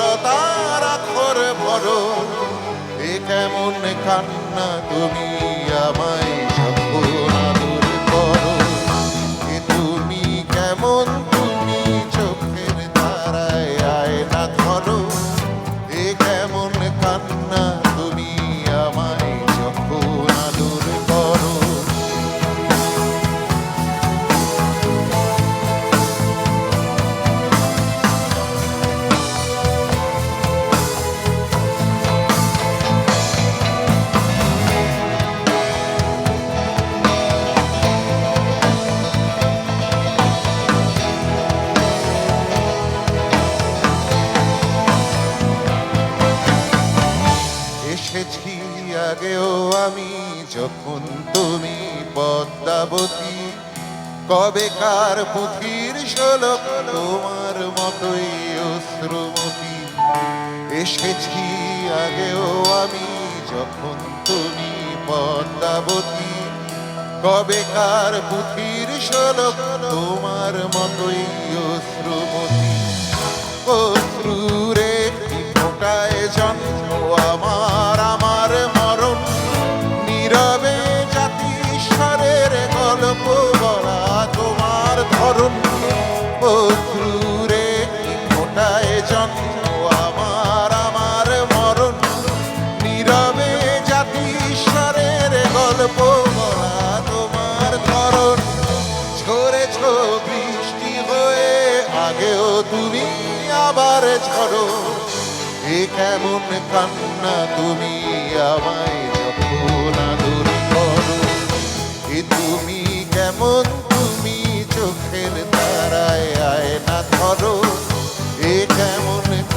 সজলতার আখর ভরো এ কেমন কান্না তুমি? আগেও আমি যখন তুমি পদ্মাবতী। কবেকার পুঁথির শোলক তোমার মতোই অশ্রুমতি। এসেছি আগেও আমি যখন তুমি পদ্মাবতী। কবেকার পুঁথির শোলক তোমার মতোই অশ্রুমতি। অশ্রুরে ফোটায় জন্ম অশ্রুরে ফোটায় জন্ম আমার আমার মরণ। নীরবে জাতি ঈশ্বরের গল্প বলা তোমার ধরন ঝরেছ বৃষ্টি হয়ে আগেও তুমি আবার ঝরো। এ কেমন কান্না তুমি আমায়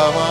আমায়